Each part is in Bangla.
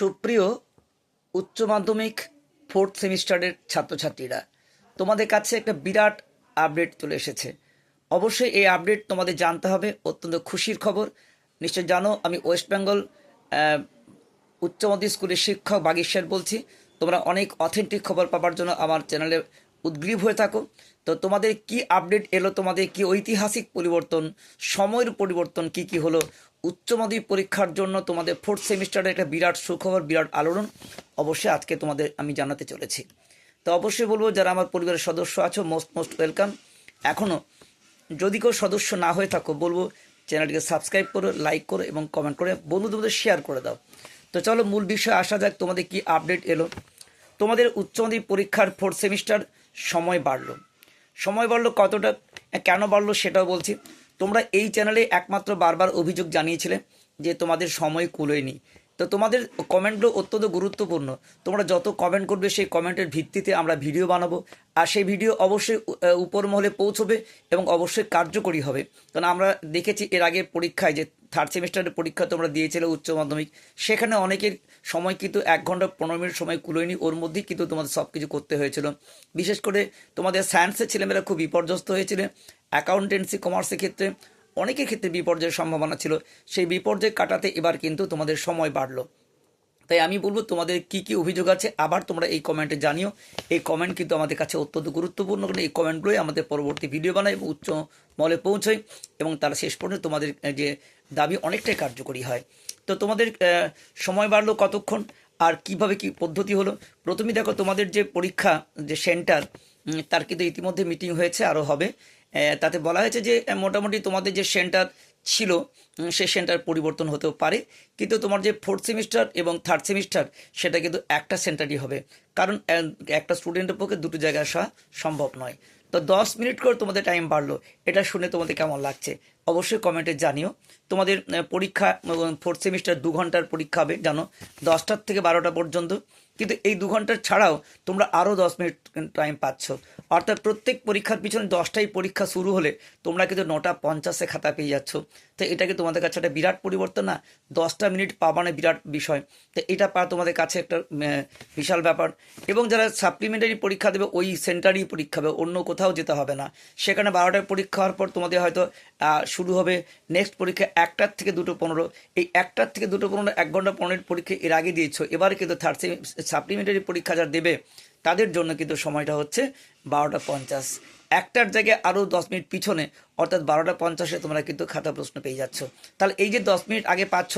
সুপ্রিয় উচ্চ মাধ্যমিক ফোর্থ সেমিস্টারের ছাত্রছাত্রীরা, তোমাদের কাছে একটা বিরাট আপডেট চলে এসেছে। অবশ্যই এই আপডেট তোমাদের জানতে হবে, অত্যন্ত খুশির খবর। নিশ্চয় জানো, আমি ওয়েস্ট বেঙ্গল উচ্চ মাধ্যমিক স্কুলের শিক্ষক বাগিশ্বর বলছি। তোমরা অনেক অথেন্টিক খবর পাবার জন্য আমার চ্যানেলে উদ্গ্রীব হয়ে থাকো। তো তোমাদের কি আপডেট এলো, তোমাদের কি ঐতিহাসিক পরিবর্তন, সময়ের পরিবর্তন কি কি হলো উচ্চ মাধ্যমিক পরীক্ষার জন্য তোমাদের ফোর্থ সেমিস্টারের একটা বিরাট সুখবর, বিরাট আলোড়ন অবশ্যই আজকে তোমাদের আমি জানাতে চলেছি। তো অবশ্যই বলব, যারা আমার পরিবারের সদস্য আছো মোস্ট মোস্ট ওয়েলকাম এখনও যদি কেউ সদস্য না হয়ে থাকো, বলব, চ্যানেলটিকে সাবস্ক্রাইব করো লাইক করো এবং কমেন্ট করে বন্ধুদের শেয়ার করে দাও। তো চলো, মূল বিষয়ে আসা যাক, তোমাদের কি আপডেট এলো। তোমাদের উচ্চ মাধ্যমিক পরীক্ষার ফোর্থ সেমিস্টার সময় বাড়লো। সময় বাড়লো কতটা, কেন বাড়লো সেটাও বলছি। তোমরা এই চ্যানেলে একমাত্র বারবার অভিযোগ জানিয়েছিলে যে তোমাদের সময় কুলোয়নি তো তোমাদের কমেন্টগুলো অত্যন্ত গুরুত্বপূর্ণ। তোমরা যত কমেন্ট করবে, সেই কমেন্টের ভিত্তিতে আমরা ভিডিও বানাবো। আর সেই ভিডিও অবশ্যই উপর মহলে পৌঁছবে এবং অবশ্যই কার্যকরী হবে। কারণ আমরা দেখেছি এর আগে পরীক্ষায় যে থার্ড সেমিস্টারের পরীক্ষা তোমরা দিয়েছিলে উচ্চ মাধ্যমিক, সেখানে অনেকের সময় কিন্তু এক ঘণ্টা পনেরো মিনিট সময় কুলোয়নি। ওর মধ্যেই কিন্তু তোমাদের সব কিছু করতে হয়েছিল। বিশেষ করে তোমাদের সায়েন্সের ছেলেমেয়েরা খুব বিপর্যস্ত হয়েছিল। অ্যাকাউন্টেন্সি কমার্সের ক্ষেত্রে অনেকের ক্ষেত্রে বিপর্যয়ের সম্ভাবনা ছিল। সেই বিপর্যয় কাটাতে এবার কিন্তু তোমাদের সময় বাড়লো। তাই আমি বলব, তোমাদের কি কি অভিযোগ আছে আবার তোমরা এই কমেন্টে জানিও। এই কমেন্ট কিন্তু আমাদের কাছে অত্যন্ত গুরুত্বপূর্ণ। কারণ এই কমেন্টগুলোই আমাদের পরবর্তী ভিডিও বানায় এবং উচ্চ মলে পৌঁছয় এবং তারা শেষ পর্যন্ত তোমাদের যে দাবি অনেকটাই কার্যকরী হয়। তো তোমাদের সময় বাড়লো কতক্ষণ? আর কীভাবে কি পদ্ধতি হলো? প্রথমেই দেখো, তোমাদের যে পরীক্ষা, যে সেন্টার তার কিন্তু ইতিমধ্যে মিটিং হয়েছে আরও হবে। তাতে বলা হয়েছে যে মোটামুটি তোমাদের যে সেন্টার ছিল সে সেন্টার পরিবর্তন হতেও পারে। কিন্তু তোমার যে ফোর্থ সেমিস্টার এবং থার্ড সেমিস্টার সেটা কিন্তু একটা সেন্টারই হবে। কারণ একটা স্টুডেন্টের পক্ষে দুটো জায়গায় আসা সম্ভব নয়। তো দশ মিনিট করে তোমাদের টাইম বাড়লো। এটা শুনে তোমাদের কেমন লাগছে? অবশ্যই কমেন্টে জানিও। তোমাদের পরীক্ষা ফোর্থ সেমিস্টার দু ঘণ্টার পরীক্ষা হবে, জানো? দশটার থেকে বারোটা পর্যন্ত। কিন্তু এই দু ঘণ্টার ছাড়াও তোমরা আরও দশ মিনিট টাইম পাচ্ছ। অর্থাৎ প্রত্যেক পরীক্ষার পিছনে দশটাই পরীক্ষা শুরু হলে তোমরা কিন্তু নটা পঞ্চাশে খাতা পেয়ে যাচ্ছ। তো এটা কি তোমাদের কাছে একটা বিরাট পরিবর্তন না, দশটা মিনিট পাবানে বিরাট বিষয়। তো এটা পাওয়া তোমাদের কাছে একটা বিশাল ব্যাপার। এবং যারা সাপ্লিমেন্টারি পরীক্ষা দেবে, ওই সেন্টারেই পরীক্ষা হবে অন্য কোথাও যেতে হবে না। সেখানে বারোটায় পরীক্ষা হওয়ার পর তোমাদের হয়তো শুরু হবে নেক্সট পরীক্ষা একটার থেকে দুটো পনেরো। এই একটার থেকে দুটো পনেরো, এক ঘণ্টা পনেরো পরীক্ষা এর আগে দিয়েছ। এবারে কিন্তু থার্ড সাপ্লিমেন্টারি পরীক্ষা যারা দেবে, তাদের জন্য কিন্তু সময়টা হচ্ছে বারোটা পঞ্চাশ। একটার জায়গায় আরও দশ মিনিট পিছনে, অর্থাৎ বারোটা পঞ্চাশে তোমরা কিন্তু খাতা প্রশ্ন পেয়ে যাচ্ছ। তাহলে এই যে দশ মিনিট আগে পাচ্ছ,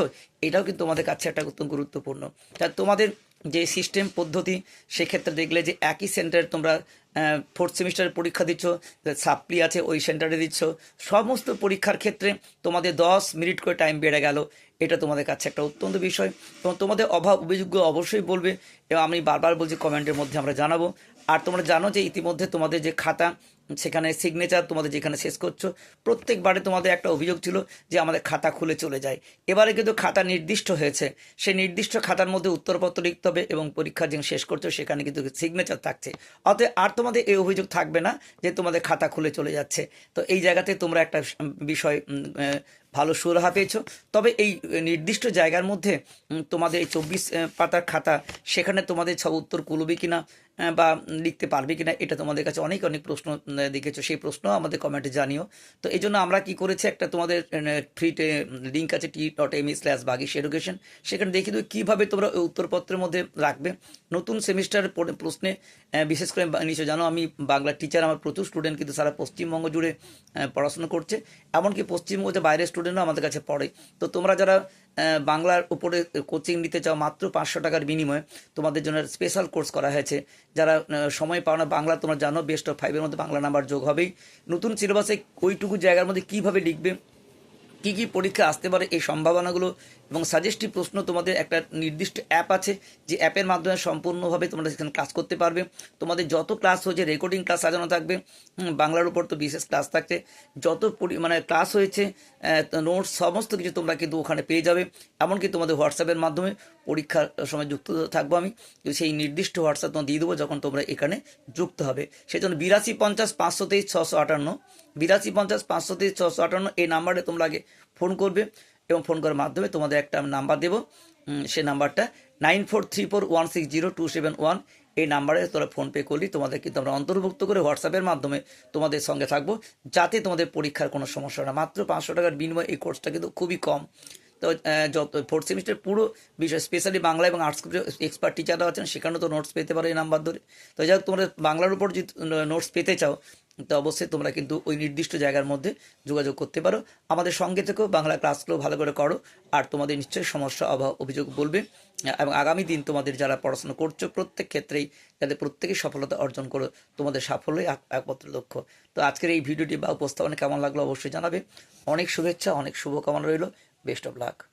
এটাও কিন্তু তোমাদের কাছে একটা অত্যন্ত গুরুত্বপূর্ণ। তা তোমাদের যে সিস্টেম পদ্ধতি, সেক্ষেত্রে দেখলে যে একই সেন্টারে তোমরা ফোর্থ সেমিস্টারের পরীক্ষা দিচ্ছ সাপ্লি আছে ওই সেন্টারে দিচ্ছ। সমস্ত পরীক্ষার ক্ষেত্রে তোমাদের দশ মিনিট করে টাইম বেড়ে গেল। এটা তোমাদের কাছে একটা অত্যন্ত বিষয়। এবং তোমাদের অভাব অভিযোগ্য অবশ্যই বলবে। এবং আমি বারবার বলছি কমেন্টের মধ্যে আমরা জানাব। আর তোমরা জানো যে ইতিমধ্যে তোমাদের যে খাতা সেখানে সিগনেচার তোমাদের যেখানে শেষ করছ, প্রত্যেকবারে তোমাদের একটা অভিযোগ ছিল যে আমাদের খাতা খুলে চলে যায়। এবারে কিন্তু খাতা নির্দিষ্ট হয়েছে। সেই নির্দিষ্ট খাতার মধ্যে উত্তরপত্র লিখতে হবে এবং পরীক্ষা যে শেষ করছ, সেখানে কিন্তু সিগনেচার থাকছে। অতএব আর তোমাদের এই অভিযোগ থাকবে না যে তোমাদের খাতা খুলে চলে যাচ্ছে। তো এই জায়গাতে তোমরা একটা বিষয় ভালো সুরাহা পেয়েছ। তবে এই নির্দিষ্ট জায়গার মধ্যে তোমাদের এই চব্বিশ পাতার খাতা, সেখানে তোমাদের সব উত্তর কুলবে কিনা বা লিখতে পারবে কিনা, এটা তোমাদের কাছে অনেক অনেক প্রশ্ন দেখেছ সেই প্রশ্ন আমাদের কমেন্টে জানিও। তো এই জন্য আমরা কি করেছি, একটা তোমাদের ফ্রিতে লিঙ্ক আছে T dot M E slash Bagish education সেখানে দেখিয়ে দেবে কীভাবে তোমরা উত্তরপত্রের মধ্যে রাখবে। নতুন সেমিস্টার প্রশ্নে বিশেষ করে নিশ্চয় জানো আমি বাংলা টিচার আমার প্রচুর স্টুডেন্ট কিন্তু সারা পশ্চিমবঙ্গ জুড়ে পড়াশোনা করছে। এমনকি পশ্চিমবঙ্গ যে বাইরের স্টুডেন্টও আমাদের কাছে পড়ে। তো তোমরা যারা বাংলার উপরে কোচিং নিতে চাও মাত্র পাঁচশো টাকার বিনিময়ে তোমাদের জন্য স্পেশাল কোর্স করা হয়েছে। যারা সময় পাও না, বাংলা তোমরা জানো বেস্ট অফ ফাইভের মধ্যে বাংলা নাম্বার যোগ হবেই। নতুন সিলেবাসে ওইটুকু জায়গার মধ্যে কীভাবে লিখবে, কী কী পরীক্ষা আসতে পারে, এই সম্ভাবনাগুলো এবং সাজেস্টিভ প্রশ্ন তোমাদের একটা নির্দিষ্ট অ্যাপ আছে, যে অ্যাপের মাধ্যমে সম্পূর্ণভাবে তোমরা সেখানে ক্লাস করতে পারবে। তোমাদের যত ক্লাস হয়েছে রেকর্ডিং ক্লাস সাজানো থাকবে বাংলার উপর তো বিশেষ ক্লাস থাকছে। যত মানে ক্লাস হয়েছে নোটস সমস্ত কিছু তোমরা কিন্তু ওখানে পেয়ে যাবে। এমনকি তোমাদের হোয়াটসঅ্যাপের মাধ্যমে পরীক্ষার সময় যুক্ত থাকব আমি। সেই নির্দিষ্ট হোয়াটসঅ্যাপ তোমার দিয়ে দেবো যখন তোমরা এখানে যুক্ত হবে। সেই জন্য বিরাশি পঞ্চাশ পাঁচশো তেইশ ছশো আটান্ন বিরাশি পঞ্চাশ পাঁচশো তেইশ ছশো আটান্ন এই নাম্বারে তোমরা আগে ফোন করবে। এবং ফোন করার মাধ্যমে তোমাদের একটা নাম্বার দেবো। সে নাম্বারটা nine four three four one six zero two seven one. এই নাম্বারে তোমরা ফোনপে করলি তোমাদের কিন্তু আমরা অন্তর্ভুক্ত করে হোয়াটসঅ্যাপের মাধ্যমে তোমাদের সঙ্গে থাকব, যাতে তোমাদের পরীক্ষার কোনো সমস্যা না। মাত্র পাঁচশো টাকার বিনিময়ে এই কোর্সটা কিন্তু খুবই কম। তো যত ফোর্থ সেমিস্টার পুরো বিষয় স্পেশালি বাংলা এবং আর্টস এক্সপার্ট টিচাররা আছেন সেখানেও তো নোটস পেতে পারো এই নাম্বার ধরে। তো যাই হোক, তোমরা বাংলার উপর যদি নোটস পেতে চাও তো অবশ্যই তোমরা কিন্তু ওই নির্দিষ্ট জায়গার মধ্যে যোগাযোগ করতে পারো। আমাদের সঙ্গে থেকেও বাংলা ক্লাসগুলো ভালো করে করো, আর তোমাদের নিশ্চয়ই সমস্যা অভাব অভিযোগ বলবে। এবং আগামী দিন তোমাদের যারা পড়াশোনা করছ, প্রত্যেক ক্ষেত্রেই যাতে প্রত্যেকেই সফলতা অর্জন করো, তোমাদের সাফল্যই এক- একমাত্র লক্ষ্য। তো আজকের এই ভিডিওটি বা উপস্থাপনা কেমন লাগল অবশ্যই জানাবে। অনেক শুভেচ্ছা, অনেক শুভকামনা রইল। Best of luck.